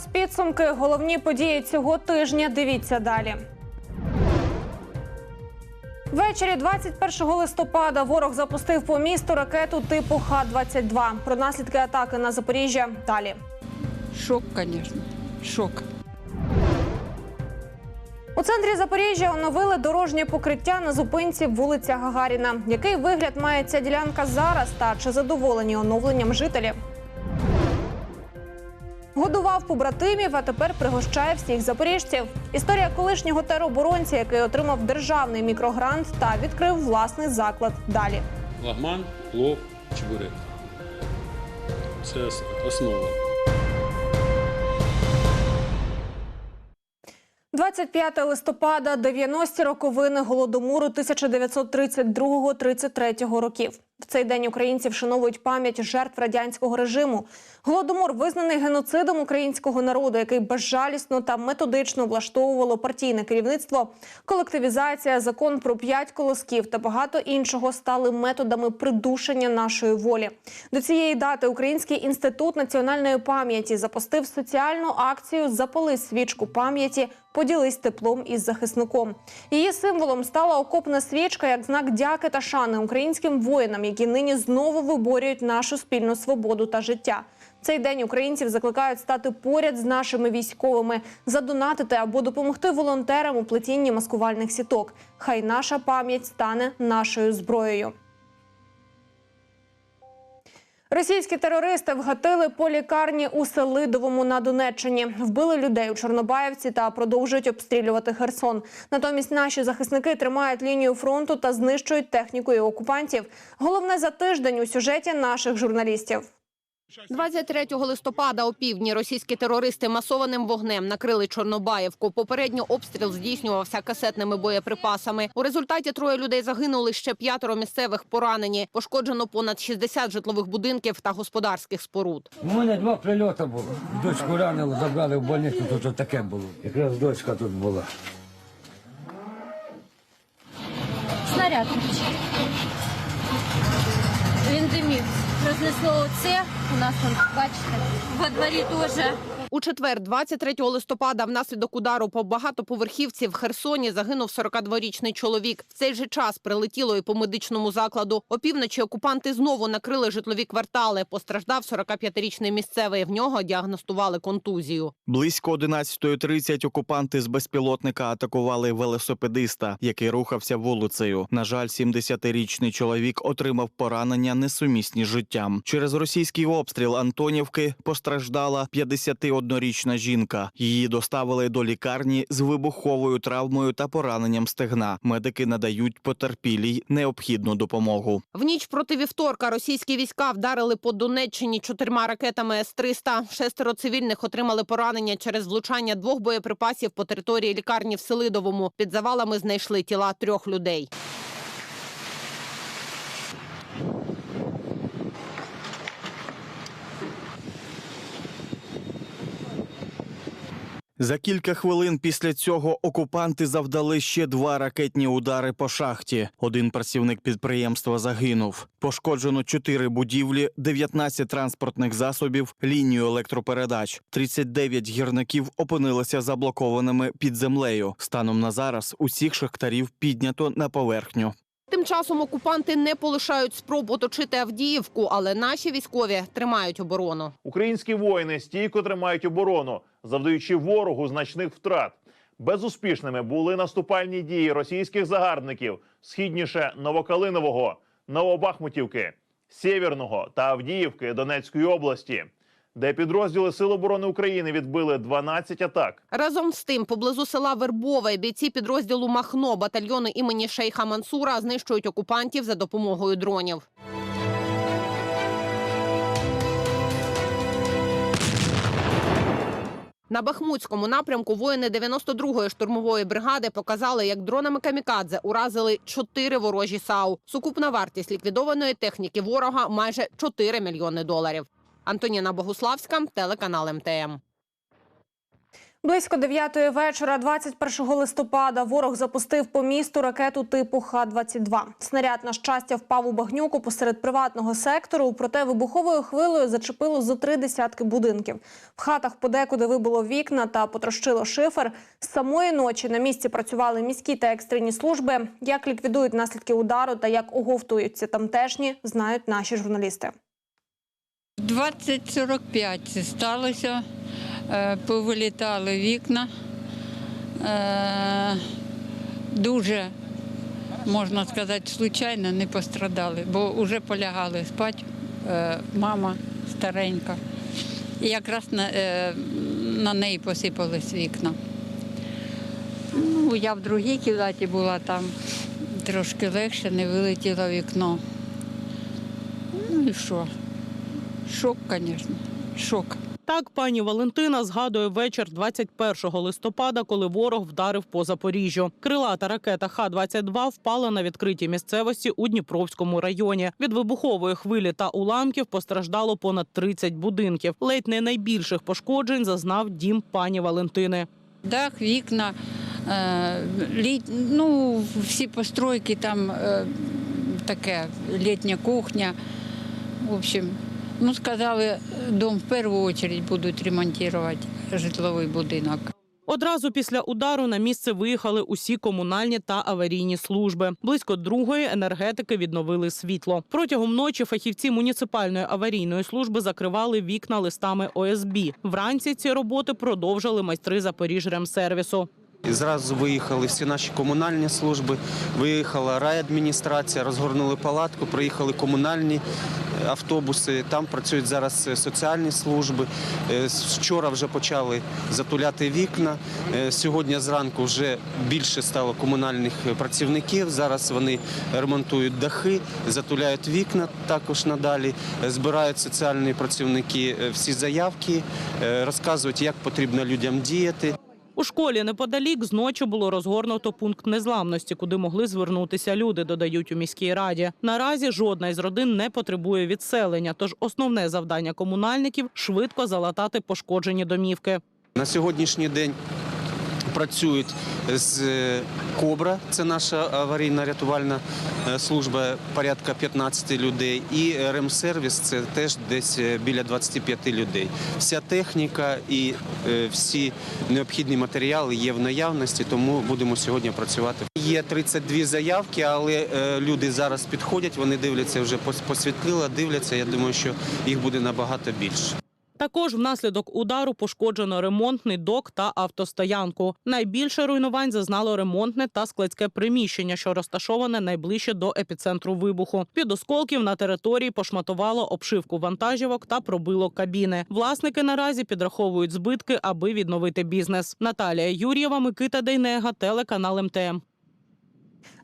Час підсумки. Головні події цього тижня. Дивіться далі. Ввечері 21 листопада ворог запустив по місту ракету типу Х-22. Про наслідки атаки на Запоріжжя далі. Шок, конечно. Шок. У центрі Запоріжжя оновили дорожнє покриття на зупинці вулиця Гагаріна. Який вигляд має ця ділянка зараз та чи задоволені оновленням жителі? Годував побратимів, а тепер пригощає всіх запоріжців. Історія колишнього тероборонця, який отримав державний мікрогрант та відкрив власний заклад. Далі. Лагман, плов, чебурек. Це основа. 25 листопада, 90-ті роковини голодомору 1932-33 років. Цей день українці вшановують пам'ять жертв радянського режиму. Голодомор визнаний геноцидом українського народу, який безжалісно та методично влаштовувало партійне керівництво. Колективізація, закон про п'ять колосків та багато іншого стали методами придушення нашої волі. До цієї дати Український інститут національної пам'яті запустив соціальну акцію Запали свічку пам'яті. Поділись теплом із захисником. Її символом стала окопна свічка як знак дяки та шани українським воїнам, які нині знову виборюють нашу спільну свободу та життя. Цей день українців закликають стати поряд з нашими військовими, задонатити або допомогти волонтерам у плетінні маскувальних сіток. Хай наша пам'ять стане нашою зброєю. Російські терористи вгатили по лікарні у Селидовому на Донеччині, вбили людей у Чорнобаївці та продовжують обстрілювати Херсон. Натомість наші захисники тримають лінію фронту та знищують технікою окупантів. Головне за тиждень у сюжеті наших журналістів. 23 листопада о півдні російські терористи масованим вогнем накрили Чорнобаївку. Попередньо обстріл здійснювався касетними боєприпасами. У результаті троє людей загинули, ще п'ятеро місцевих поранені. Пошкоджено понад 60 житлових будинків та господарських споруд. У мене два прильоти було. Дочку ранили, забрали в больницю, тут таке було. Якраз дочка тут була. снаряд. Він димів. Рознесло оце. У нас тут, бачите, во дворі теж. У четвер, 23 листопада, внаслідок удару по багатоповерхівці в Херсоні загинув 42-річний чоловік. В цей же час прилетіло і по медичному закладу. Опівночі окупанти знову накрили житлові квартали. Постраждав 45-річний місцевий. В нього діагностували контузію. Близько 11.30 окупанти з безпілотника атакували велосипедиста, який рухався вулицею. На жаль, 70-річний чоловік отримав поранення несумісні з життям. Через російський обстріл Антонівки постраждала 51-річна жінка. Її доставили до лікарні з вибуховою травмою та пораненням стегна. Медики надають потерпілій необхідну допомогу. В ніч проти вівторка російські війська вдарили по Донеччині чотирма ракетами С-300. Шестеро цивільних отримали поранення через влучання двох боєприпасів по території лікарні в Селидовому. Під завалами знайшли тіла трьох людей. За кілька хвилин після цього окупанти завдали ще два ракетні удари по шахті. Один працівник підприємства загинув. Пошкоджено чотири будівлі, 19 транспортних засобів, лінію електропередач. 39 гірників опинилися заблокованими під землею. Станом на зараз усіх шахтарів піднято на поверхню. Тим часом окупанти не полишають спроб оточити Авдіївку, але наші військові тримають оборону. Українські воїни стійко тримають оборону, завдаючи ворогу значних втрат. Безуспішними були наступальні дії російських загарбників східніше Новокалинового, Новобахмутівки, Сєвєрного та Авдіївки Донецької області, де підрозділи Сил оборони України відбили 12 атак. Разом з тим, поблизу села Вербове бійці підрозділу Махно батальйону імені Шейха Мансура знищують окупантів за допомогою дронів. На Бахмутському напрямку воїни 92-ї штурмової бригади показали, як дронами камікадзе уразили чотири ворожі САУ. Сукупна вартість ліквідованої техніки ворога майже 4 мільйони доларів. Антоніна Богуславська, телеканал МТМ. Близько 9 вечора, 21 листопада, ворог запустив по місту ракету типу Х-22. Снаряд, на щастя, впав у багнюку посеред приватного сектору, проте вибуховою хвилею зачепило зо три десятки будинків. В хатах подекуди вибило вікна та потрощило шифер. З самої ночі на місці працювали міські та екстрені служби. Як ліквідують наслідки удару та як оговтуються тамтешні, знають наші журналісти. 20.45 це сталося. Е, Повилітали вікна. Е, Дуже, можна сказати, случайно не пострадали, бо вже полягали спати е, мама старенька. І якраз на, на неї посипались вікна. Ну, я в другій кімнаті була там трошки легше, не вилетіло вікно. Ну і що? Шок, звісно, шок. Так пані Валентина згадує вечір 21 листопада, коли ворог вдарив по Запоріжжю. Крилата ракета Х-22 впала на відкритій місцевості у Дніпровському районі. Від вибухової хвилі та уламків постраждало понад 30 будинків. Ледь не найбільших пошкоджень зазнав дім пані Валентини. Дах, вікна, е, літ, ну, всі постройки, там е, таке, літня кухня. В общем, ну, сказали, дом в першу чергу будуть ремонтувати житловий будинок. Одразу після удару на місце виїхали усі комунальні та аварійні служби. Близько другої енергетики відновили світло. Протягом ночі фахівці муніципальної аварійної служби закривали вікна листами ОСБ. Вранці ці роботи продовжили майстри Запоріжремсервісу. І зразу виїхали всі наші комунальні служби, виїхала райадміністрація, розгорнули палатку, приїхали комунальні е, автобуси. Там працюють зараз е, соціальні служби. Е, Вчора вже почали затуляти вікна. Сьогодні зранку вже більше стало комунальних працівників. Зараз вони ремонтують дахи, затуляють вікна також надалі. Збирають соціальні працівники всі заявки, розказують, як потрібно людям діяти. У школі неподалік зночі було розгорнуто пункт незламності, куди могли звернутися люди, додають у міській раді. Наразі жодна із родин не потребує відселення, тож основне завдання комунальників швидко залатати пошкоджені домівки. На сьогоднішній день працюють з е, Кобра, це наша аварійна рятувальна е, служба, порядка 15 людей. І ремсервіс це теж десь е, біля 25 людей. Вся техніка і всі необхідні матеріали є в наявності, тому будемо сьогодні працювати. Є 32 заявки, але люди зараз підходять, вони дивляться вже пос- посвітлило, дивляться. Я думаю, що їх буде набагато більше. Також внаслідок удару пошкоджено ремонтний док та автостоянку. Найбільше руйнувань зазнало ремонтне та складське приміщення, що розташоване найближче до епіцентру вибуху. Від осколків на території пошматувало обшивку вантажівок та пробило кабіни. Власники наразі підраховують збитки, аби відновити бізнес. Наталія Юр'єва, Микита Дейнега, телеканал МТМ.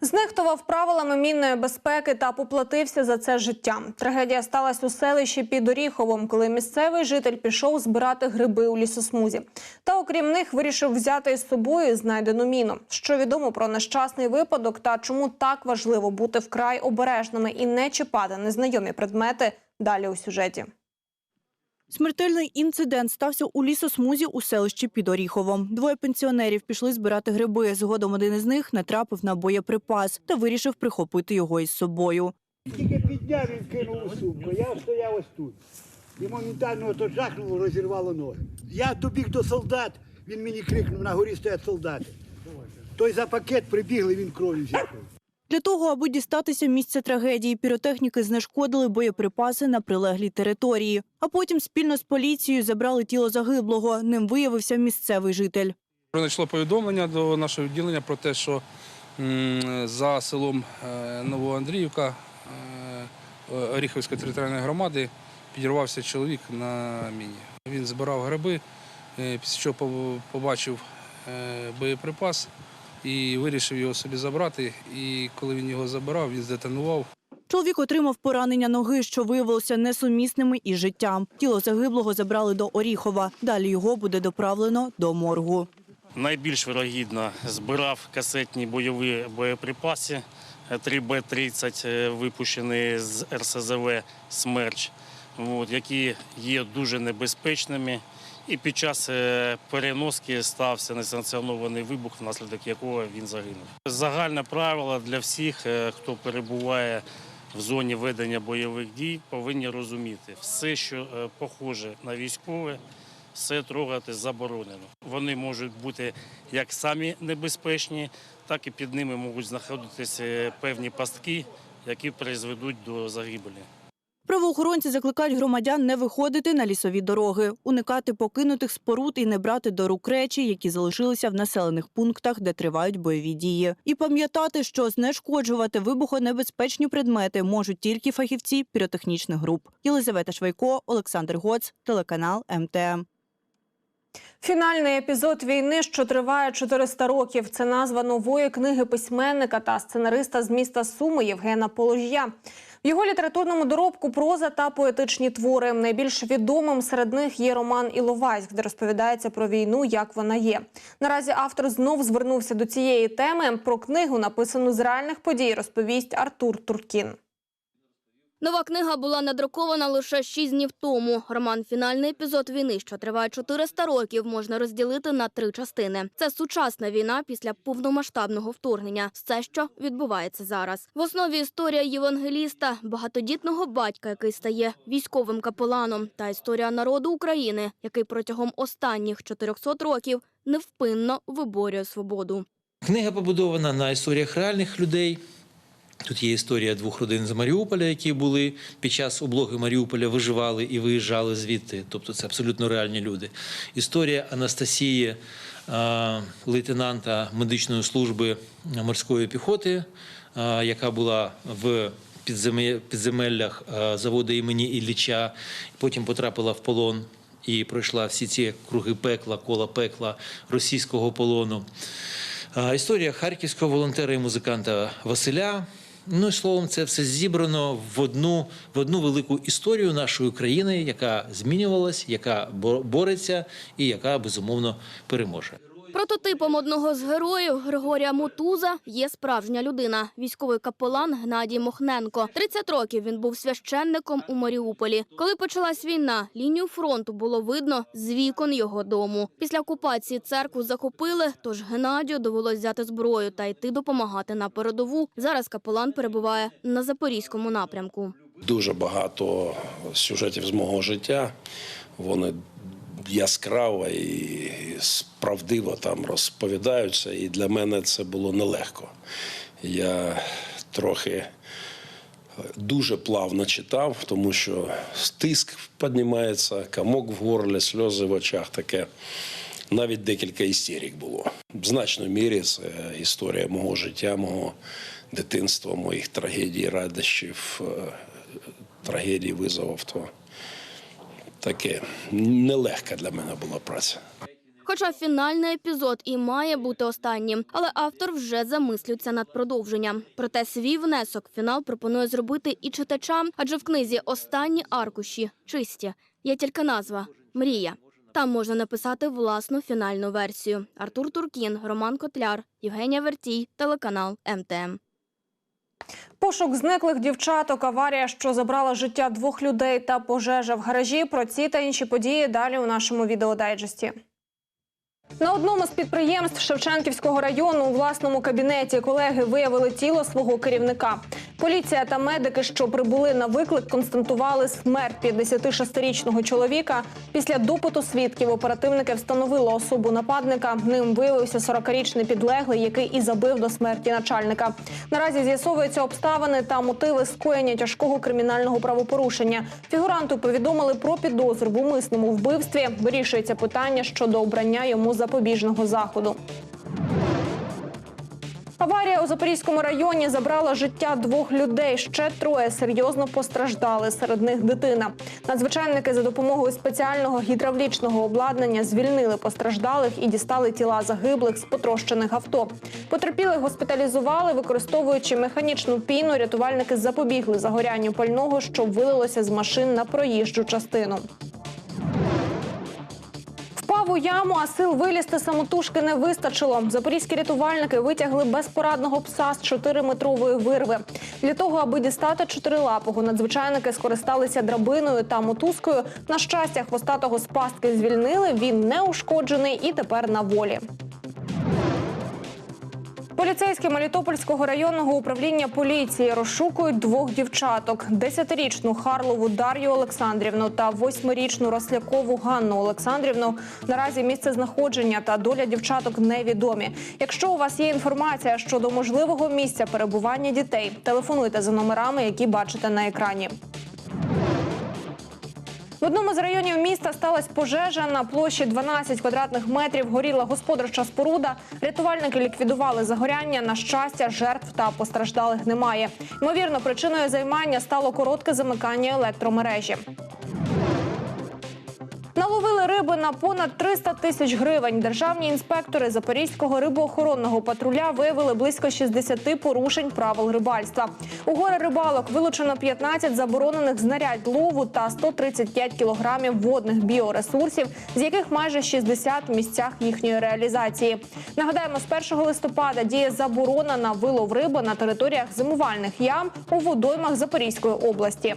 Знехтував правилами мінної безпеки та поплатився за це життям. Трагедія сталася у селищі під Оріховом, коли місцевий житель пішов збирати гриби у лісосмузі. Та окрім них вирішив взяти із собою знайдену міну. Що відомо про нещасний випадок та чому так важливо бути вкрай обережними і не чіпати незнайомі предмети. Далі у сюжеті. Смертельний інцидент стався у лісосмузі у селищі під Оріховом. Двоє пенсіонерів пішли збирати гриби. Згодом один із них натрапив на боєприпас та вирішив прихопити його із собою. Тільки підняв він кинув у сумку. Я стояв ось тут. І моментально ото жахнуло, розірвало ноги. Я добіг до солдат, він мені крикнув, на горі стоять солдати. Той за пакет прибігли, він кров'ю зіркав. Для того, аби дістатися місця трагедії, піротехніки знешкодили боєприпаси на прилеглій території. А потім спільно з поліцією забрали тіло загиблого. Ним виявився місцевий житель. Надійшло повідомлення до нашого відділення про те, що за селом е, Новоандріївка е, Оріховської територіальної громади підірвався чоловік на міні. Він збирав гриби, е, після чого побачив боєприпас і вирішив його собі забрати. І коли він його забирав, він здетонував. Чоловік отримав поранення ноги, що виявилося несумісними із життям. Тіло загиблого забрали до Оріхова. Далі його буде доправлено до моргу. Найбільш вирогідно збирав касетні бойові боєприпаси 3Б-30, е, випущені з РСЗВ «Смерч», які є дуже небезпечними І під час е, переноски стався несанкціонований вибух, внаслідок якого він загинув. Загальне правило для всіх, е, хто перебуває в зоні ведення бойових дій, повинні розуміти, все, що е, похоже на військове, все трогати заборонено. Вони можуть бути як самі небезпечні, так і під ними можуть знаходитися певні пастки, які призведуть до загибелі. Правоохоронці закликають громадян не виходити на лісові дороги, уникати покинутих споруд і не брати до рук речі, які залишилися в населених пунктах, де тривають бойові дії. І пам'ятати, що знешкоджувати вибухонебезпечні предмети можуть тільки фахівці піротехнічних груп. Єлизавета Швайко, Олександр Гоц, телеканал МТМ. Фінальний епізод війни, що триває 400 років. Це назва нової книги письменника та сценариста з міста Суми Євгена Положія. В його літературному доробку проза та поетичні твори. Найбільш відомим серед них є роман Іловайськ, де розповідається про війну, як вона є. Наразі автор знов звернувся до цієї теми. Про книгу, написану з реальних подій, розповість Артур Туркін. Нова книга була надрукована лише шість днів тому. Роман «Фінальний епізод війни», що триває 400 років, можна розділити на три частини. Це сучасна війна після повномасштабного вторгнення. Все, що відбувається зараз. В основі історія євангеліста, багатодітного батька, який стає військовим капеланом, та історія народу України, який протягом останніх 400 років невпинно виборює свободу. Книга побудована на історіях реальних людей. Тут є історія двох родин з Маріуполя, які були під час облоги Маріуполя виживали і виїжджали звідти. Тобто це абсолютно реальні люди. Історія Анастасії, е, лейтенанта медичної служби морської піхоти, е, яка була в підземеллях е, заводу імені Ілліча, потім потрапила в полон і пройшла всі ці круги пекла, кола пекла російського полону. Історія харківського волонтера і музиканта Василя. Ну і словом, це все зібрано в одну, в одну велику історію нашої країни, яка змінювалась, яка бо- бореться і яка безумовно переможе. Прототипом одного з героїв Григорія Мотуза є справжня людина – військовий капелан Гнадій Мохненко. 30 років він був священником у Маріуполі. Коли почалась війна, лінію фронту було видно з вікон його дому. Після окупації церкву захопили, тож Геннадію довелось взяти зброю та йти допомагати на передову. Зараз капелан перебуває на Запорізькому напрямку. Дуже багато сюжетів з мого життя. Вони яскраво і правдиво там розповідаються. І для мене це було нелегко. Я трохи дуже плавно читав, тому що тиск піднімається, комок в горлі, сльози в очах таке. Навіть декілька істерик було. В значній мірі це історія мого життя, мого дитинства, моїх трагедій, радощів, е, трагедій, визовів. То таке нелегка для мене була праця. Хоча фінальний епізод і має бути останнім, але автор вже замислюється над продовженням. Проте свій внесок фінал пропонує зробити і читачам, адже в книзі останні аркуші чисті. Є тільки назва Мрія. Там можна написати власну фінальну версію. Артур Туркін, Роман Котляр, Євгенія Вертій, телеканал МТМ. Пошук зниклих дівчаток, аварія, що забрала життя двох людей та пожежа в гаражі. Про ці та інші події далі у нашому відеодайджесті. На одному з підприємств Шевченківського району у власному кабінеті колеги виявили тіло свого керівника. Поліція та медики, що прибули на виклик, констатували смерть 56-річного чоловіка. Після допиту свідків оперативники встановили особу нападника. Ним виявився 40-річний підлеглий, який і забив до смерті начальника. Наразі з'ясовуються обставини та мотиви скоєння тяжкого кримінального правопорушення. Фігуранту повідомили про підозру в умисному вбивстві. Вирішується питання щодо обрання йому запобіжного заходу. Аварія у Запорізькому районі забрала життя двох людей. Ще троє серйозно постраждали. Серед них дитина. Надзвичайники за допомогою спеціального гідравлічного обладнання звільнили постраждалих і дістали тіла загиблих з потрощених авто. Потерпілих госпіталізували, використовуючи механічну піну. Рятувальники запобігли загорянню пального, що вилилося з машин на проїжджу частину. Впав яму, а сил вилізти самотужки не вистачило. Запорізькі рятувальники витягли безпорадного пса з 4-метрової вирви. Для того, аби дістати чотирилапого, надзвичайники скористалися драбиною та мотузкою. На щастя, хвостатого з пастки звільнили. Він не ушкоджений і тепер на волі. Поліцейські Мелітопольського районного управління поліції розшукують двох дівчаток: десятирічну Харлову Дар'ю Олександрівну та восьмирічну Рослякову Ганну Олександрівну. Наразі місце знаходження та доля дівчаток невідомі. Якщо у вас є інформація щодо можливого місця перебування дітей, телефонуйте за номерами, які бачите на екрані. В одному з районів міста сталася пожежа на площі 12 квадратних метрів. Горіла господарча споруда. Рятувальники ліквідували загоряння. На щастя, жертв та постраждалих немає. Ймовірно, причиною займання стало коротке замикання електромережі. Наловили риби на понад 300 тисяч гривень. Державні інспектори Запорізького рибоохоронного патруля виявили близько 60 порушень правил рибальства. У гори рибалок вилучено 15 заборонених знарядь лову та 135 кілограмів водних біоресурсів, з яких майже 60 в місцях їхньої реалізації. Нагадаємо, з 1 листопада діє заборона на вилов риби на територіях зимувальних ям у водоймах Запорізької області.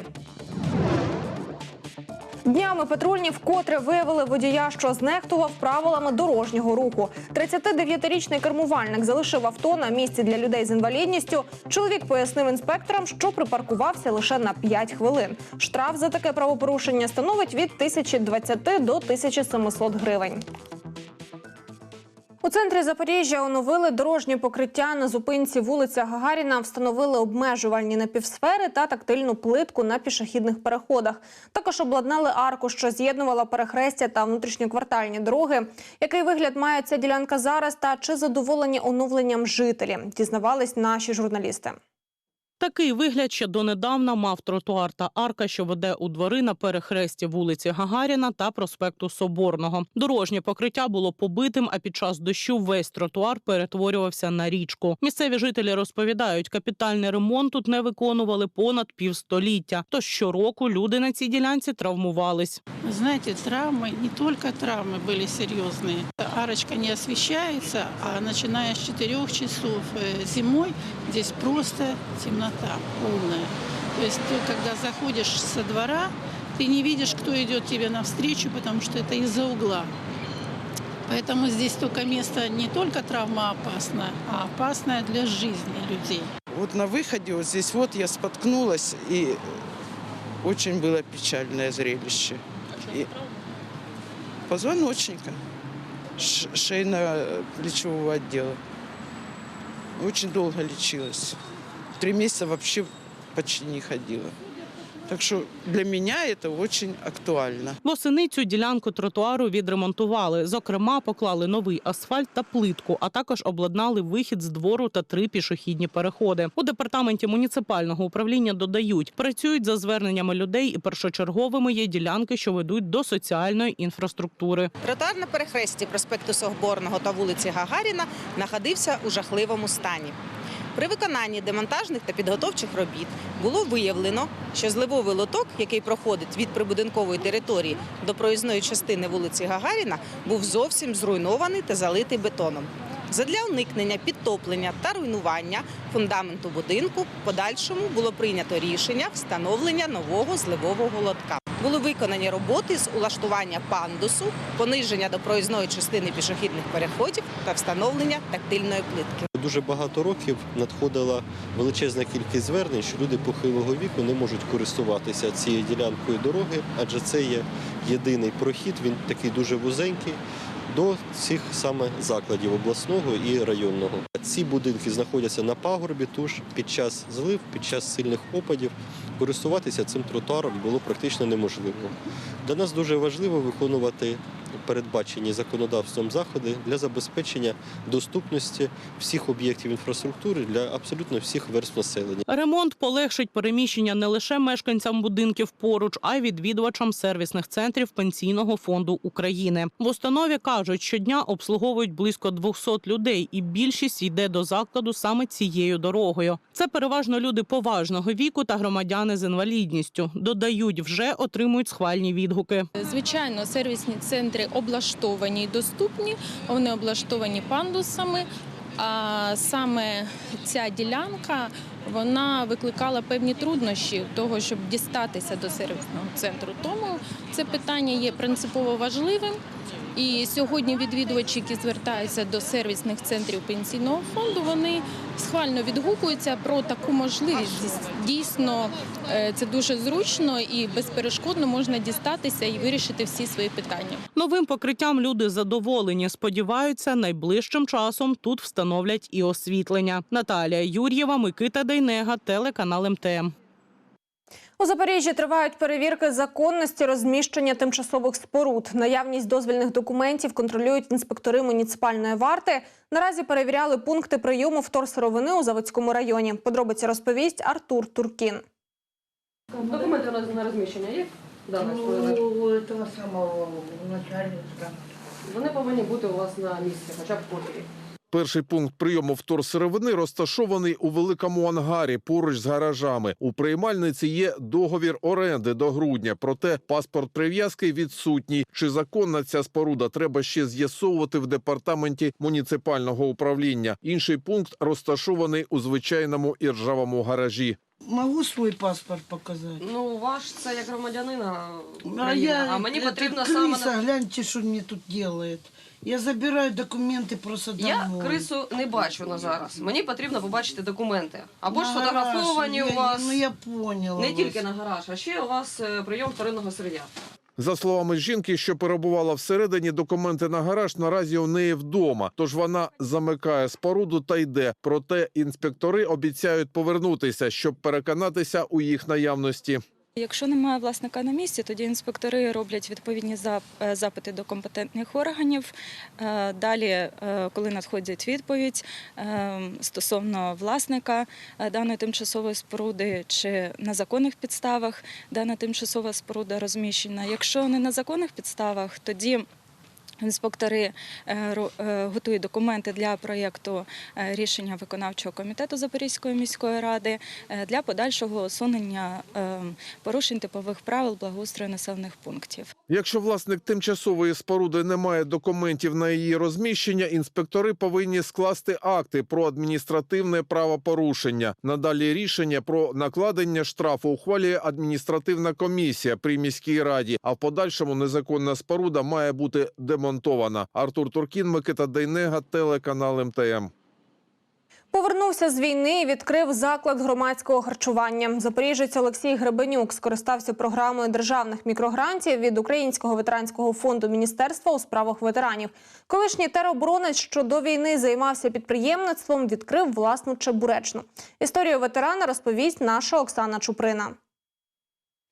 Днями патрульні вкотре виявили водія, що знехтував правилами дорожнього руху. 39-річний кермувальник залишив авто на місці для людей з інвалідністю. Чоловік пояснив інспекторам, що припаркувався лише на 5 хвилин. Штраф за таке правопорушення становить від 1020 до 1700 гривень. У центрі Запоріжжя оновили дорожнє покриття на зупинці вулиця Гагаріна, встановили обмежувальні напівсфери та тактильну плитку на пішохідних переходах. Також обладнали арку, що з'єднувала перехрестя та внутрішньоквартальні дороги. Який вигляд має ця ділянка зараз та чи задоволені оновленням жителі? Дізнавались наші журналісти. Такий вигляд ще донедавна мав тротуар та арка, що веде у двори на перехресті вулиці Гагаріна та проспекту Соборного. Дорожнє покриття було побитим, а під час дощу весь тротуар перетворювався на річку. Місцеві жителі розповідають, капітальний ремонт тут не виконували понад півстоліття. Тож щороку люди на цій ділянці травмувались. Вы знаете, травмы, не только травмы были серьезные. Арочка не освещается, а начиная с 4 часов э, зимой здесь просто Темнота полная. То есть ты, когда заходишь со двора, ты не видишь, кто идет тебе навстречу, потому что это из-за угла. Поэтому здесь только место не только травмоопасное, а опасное для жизни людей. Вот на выходе вот здесь вот я споткнулась, и очень было печальное зрелище. И позвоночника, шейно-плечевого отдела. Очень долго лечилась. Три месяца вообще почти не ходила. Так что для меня это очень актуально. Восени цю ділянку тротуару відремонтували. Зокрема, поклали новий асфальт та плитку, а також обладнали вихід з двору та три пішохідні переходи. У департаменті муніципального управління додають, працюють за зверненнями людей і першочерговими є ділянки, що ведуть до соціальної інфраструктури. Тротуар на перехресті проспекту Соборного та вулиці Гагаріна знаходився у жахливому стані. При виконанні демонтажних та підготовчих робіт було виявлено, що зливовий лоток, який проходить від прибудинкової території до проїзної частини вулиці Гагаріна, був зовсім зруйнований та залитий бетоном. Задля уникнення підтоплення та руйнування фундаменту будинку в подальшому було прийнято рішення встановлення нового зливового лотка. Були виконані роботи з улаштування пандусу, пониження до проїзної частини пішохідних переходів та встановлення тактильної плитки. Дуже багато років надходила величезна кількість звернень, що люди похилого віку не можуть користуватися цією ділянкою дороги, адже це є єдиний прохід, він такий дуже вузенький. До цих саме закладів обласного і районного. Ці будинки знаходяться на пагорбі, тож під час злив, під час сильних опадів користуватися цим тротуаром було практично неможливо. Для нас дуже важливо виконувати передбачені законодавством заходи для забезпечення доступності всіх об'єктів інфраструктури для абсолютно всіх верств населення. Ремонт полегшить переміщення не лише мешканцям будинків поруч, а й відвідувачам сервісних центрів Пенсійного фонду України. В установі кажуть, щодня обслуговують близько 200 людей, і більшість йде до закладу саме цією дорогою. Це переважно люди поважного віку та громадяни з інвалідністю. Додають, вже отримують схвальні відгуки. Звичайно, сервісні центри центри облаштовані і доступні, вони облаштовані пандусами. А саме ця ділянка вона викликала певні труднощі того, щоб дістатися до сервісного центру. Тому це питання є принципово важливим. І сьогодні відвідувачі, які звертаються до сервісних центрів пенсійного фонду, вони схвально відгукуються про таку можливість. Дійсно, е, це дуже зручно і безперешкодно можна дістатися і вирішити всі свої питання. Новим покриттям люди задоволені. Сподіваються, найближчим часом тут встановлять і освітлення. Наталія Юр'єва, Микита Дейнега, телеканал МТМ. У Запоріжжі тривають перевірки законності розміщення тимчасових споруд. Наявність дозвільних документів контролюють інспектори муніципальної варти. Наразі перевіряли пункти прийому вторсировини у Заводському районі. Подробиці розповість Артур Туркін. Документи на, на розміщення є? Да, Ну, того самого начальника. Вони повинні бути у вас на місці, хоча б копії. Перший пункт прийому вторсировини розташований у великому ангарі поруч з гаражами. У приймальниці є договір оренди до грудня, проте паспорт прив'язки відсутній. Чи законна ця споруда треба ще з'ясовувати в департаменті муніципального управління. Інший пункт розташований у звичайному іржавому гаражі. Могу свой паспорт показать? Ну, ваш це як громадянина А, я, а мені потрібно саме... гляньте, что мне тут делает. Я забираю документы просто домой. Я крису не бачу на зараз. Мені потрібно побачити документи. Або ж На гараж. фотографовані у вас. Ну я поняла. Не вас. тільки на гараж, а ще у вас е, прийом вторинного сир'я. За словами жінки, що перебувала всередині, документи на гараж наразі у неї вдома. Тож вона замикає споруду та йде. Проте інспектори обіцяють повернутися, щоб переконатися у їх наявності. Якщо немає власника на місці, тоді інспектори роблять відповідні е, запити до компетентних органів. Е, Далі, е, коли надходить відповідь стосовно власника даної тимчасової споруди чи на законних підставах дана тимчасова споруда розміщена. Якщо не на законних підставах, тоді Інспектори е, е, готують документи для проєкту е, рішення виконавчого комітету Запорізької міської ради для подальшого усунення порушень типових правил благоустрою населених пунктів. Якщо власник тимчасової споруди не має документів на її розміщення, інспектори повинні скласти акти про адміністративне правопорушення. Надалі рішення про накладення штрафу ухвалює адміністративна комісія при міській раді. А в подальшому незаконна споруда має бути демонтована. Артур Туркін, Микита Дейнега, телеканал МТМ. Повернувся з війни і відкрив заклад громадського харчування. Запоріжець Олексій Гребенюк скористався програмою державних мікрогрантів від Українського ветеранського фонду Міністерства у справах ветеранів. Колишній тероборонець, що до війни займався підприємництвом, відкрив власну чебуречну. Історію ветерана розповість наша Оксана Чуприна.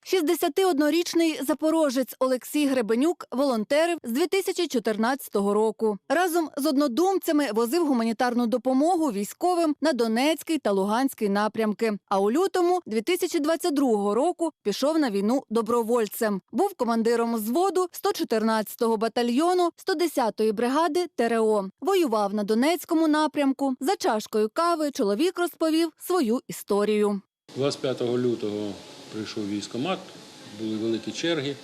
61-річний запорожець Олексій Гребенюк волонтерив з 2014 року. Разом з однодумцями возив гуманітарну допомогу військовим на Донецький та Луганський напрямки. А у лютому 2022 року пішов на війну добровольцем. Був командиром взводу 114-го батальйону 110-ї бригади ТРО. Воював на Донецькому напрямку. За чашкою кави чоловік розповів свою історію. 25 лютого прийшов військомат, були великі черги. Е,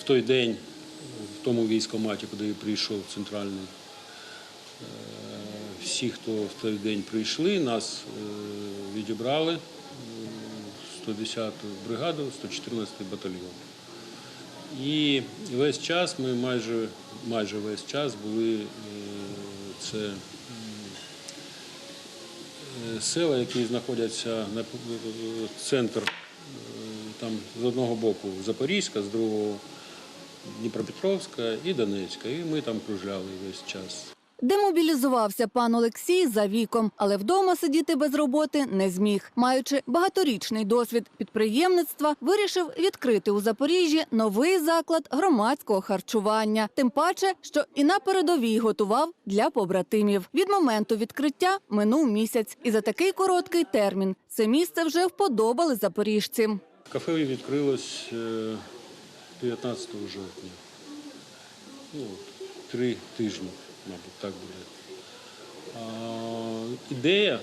В той день в тому військоматі, куди я прийшов центральний, е, всі, хто в той день прийшли, нас е, відібрали 110-ту бригаду, 114-й батальйон. І весь час ми майже, майже весь час були це села, які знаходяться на е, центр, е, там з одного боку Запорізька, з другого Дніпропетровська і Донецька. І ми там кружляли весь час. Демобілізувався пан Олексій за віком, але вдома сидіти без роботи не зміг. Маючи багаторічний досвід підприємництва, вирішив відкрити у Запоріжжі новий заклад громадського харчування. Тим паче, що і на передовій готував для побратимів. Від моменту відкриття минув місяць, і за такий короткий термін це місце вже вподобали запоріжці. Кафе відкрилось е, 19 жовтня. Ну, три тижні, мабуть, так буде. Ідея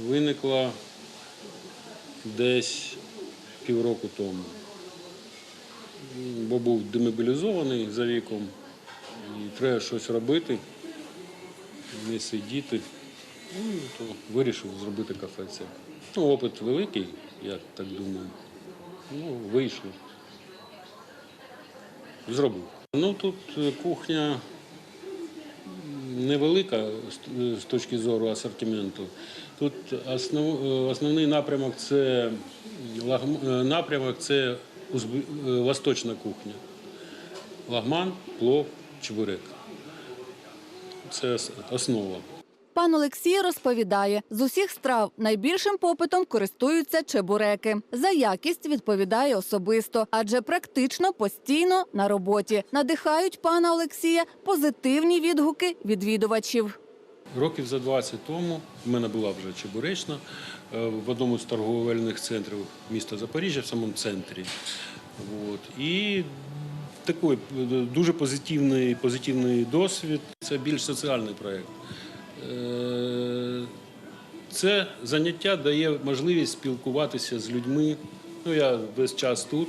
виникла десь півроку тому. бо був демобілізований за віком. І треба щось робити, не сидіти. Ну, то вирішив зробити кафе це. Ну, опит великий, я так думаю. Ну, вийшло. Зробив. Ну тут кухня невелика з- точки зору асортименту. Тут основ, основний напрямок це е, напрямок це е, восточна кухня. Лагман, плов, чебурек. Це основа. Пан Олексій розповідає, з усіх страв найбільшим попитом користуються чебуреки. За якість відповідає особисто, адже практично постійно на роботі. Надихають пана Олексія позитивні відгуки відвідувачів. Років за 20 тому в мене була вже чебуречна е, в одному з торговельних центрів міста Запоріжжя, в самому центрі. От. І такий е, дуже позитивний, позитивний досвід. Це більш соціальний проєкт. Е, Це заняття дає можливість спілкуватися з людьми. Ну, я весь час тут.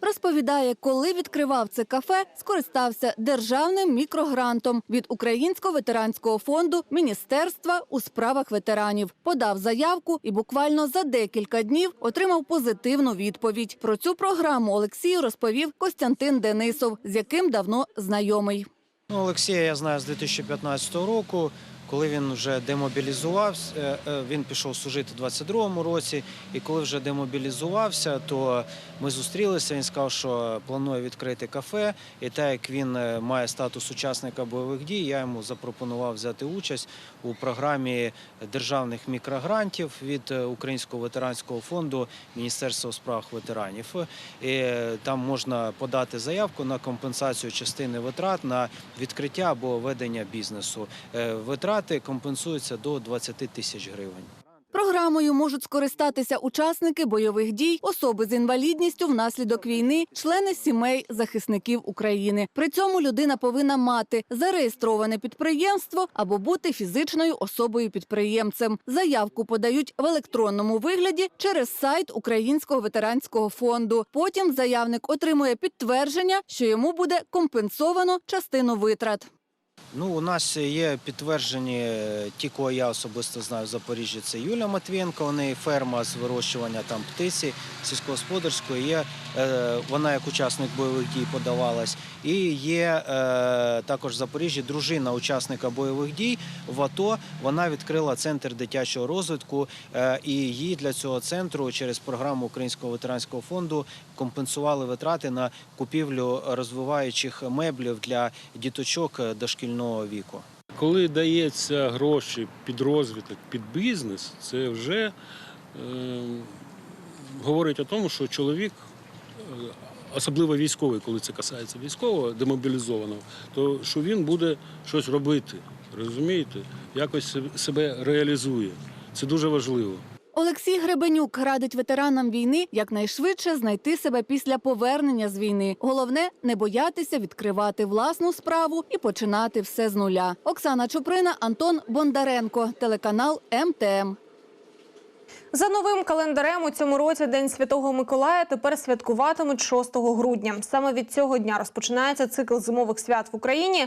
Розповідає, коли відкривав це кафе, скористався державним мікрогрантом від Українського ветеранського фонду Міністерства у справах ветеранів. Подав заявку і буквально за декілька днів отримав позитивну відповідь. Про цю програму Олексію розповів Костянтин Денисов, з яким давно знайомий. Ну, Олексія я знаю з 2015 року. Коли він вже демобілізувався, е, е, він пішов служити у 22-му році. І коли вже демобілізувався, то ми зустрілися. Він сказав, що планує відкрити кафе. І так як він е, має статус учасника бойових дій, я йому запропонував взяти участь у програмі державних мікрогрантів від е, Українського ветеранського фонду Міністерства у справах ветеранів. І е, там можна подати заявку на компенсацію частини витрат на відкриття або ведення бізнесу. Витрати компенсуються до 20 тисяч гривень. Програмою можуть скористатися учасники бойових дій, особи з інвалідністю внаслідок війни, члени сімей захисників України. При цьому людина повинна мати зареєстроване підприємство або бути фізичною особою підприємцем. Заявку подають в електронному вигляді через сайт Українського ветеранського фонду. Потім заявник отримує підтвердження, що йому буде компенсовано частину витрат. Ну, у нас є підтверджені е, ті, кого я особисто знаю в Запоріжжі. Це Юля Матвієнко, у неї ферма з вирощування там птиці сільськогосподарської. Є е, вона як учасник бойових дій подавалась. І є е, також в Запоріжжі дружина учасника бойових дій в АТО. Вона відкрила центр дитячого розвитку, е, і їй для цього центру через програму Українського ветеранського фонду компенсували витрати на купівлю розвиваючих меблів для діточок е, дошкільного віку. Коли дається гроші під розвиток, під бізнес, це вже е, говорить о тому, що чоловік, е, особливо військовий, коли це касається військового, демобілізованого, то що він буде щось робити, розумієте? Якось себе реалізує. Це дуже важливо. Олексій Гребенюк радить ветеранам війни якнайшвидше знайти себе після повернення з війни. Головне не боятися відкривати власну справу і починати все з нуля. Оксана Чуприна, Антон Бондаренко, телеканал МТМ. За новим календарем у цьому році День Святого Миколая тепер святкуватимуть 6 грудня. Саме від цього дня розпочинається цикл зимових свят в Україні.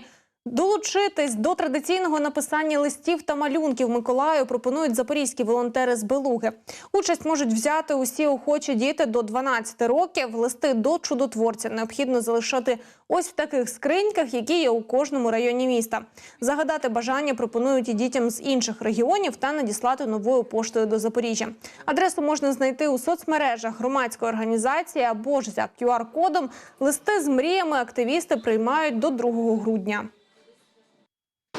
Долучитись до традиційного написання листів та малюнків Миколаю пропонують запорізькі волонтери з Белуги. Участь можуть взяти усі охочі діти до 12 років. Листи до чудотворця необхідно залишати ось в таких скриньках, які є у кожному районі міста. Загадати бажання пропонують і дітям з інших регіонів та надіслати новою поштою до Запоріжжя. Адресу можна знайти у соцмережах громадської організації або ж за QR-кодом. Листи з мріями активісти приймають до 2 грудня.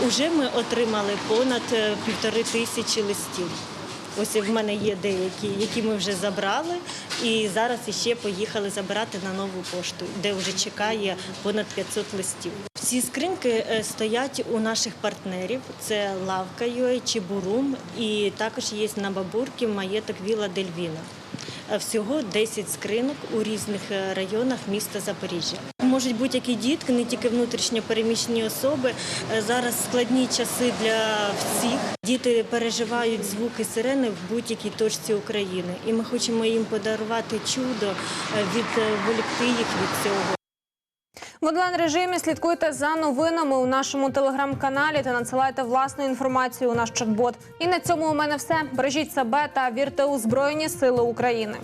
Уже ми отримали понад е, півтори тисячі листів. Ось в мене є деякі, які ми вже забрали, і зараз іще поїхали забирати на нову пошту, де вже чекає понад 500 листів. Всі скриньки е, стоять у наших партнерів. Це лавка UA, Чебурум і також є на бабурки маєток Віла Дельвіна. Е, Всього 10 скринок у різних районах міста Запоріжжя. Можуть будь-які дітки, не тільки внутрішньо переміщені особи. Е, Зараз складні часи для всіх. Діти переживають звуки сирени в будь-якій точці України. І ми хочемо їм подарувати чудо, е, відволікти їх від цього. В онлайн-режимі слідкуйте за новинами у нашому телеграм-каналі та надсилайте власну інформацію у наш чат-бот. І на цьому у мене все. Бережіть себе та вірте у Збройні Сили України.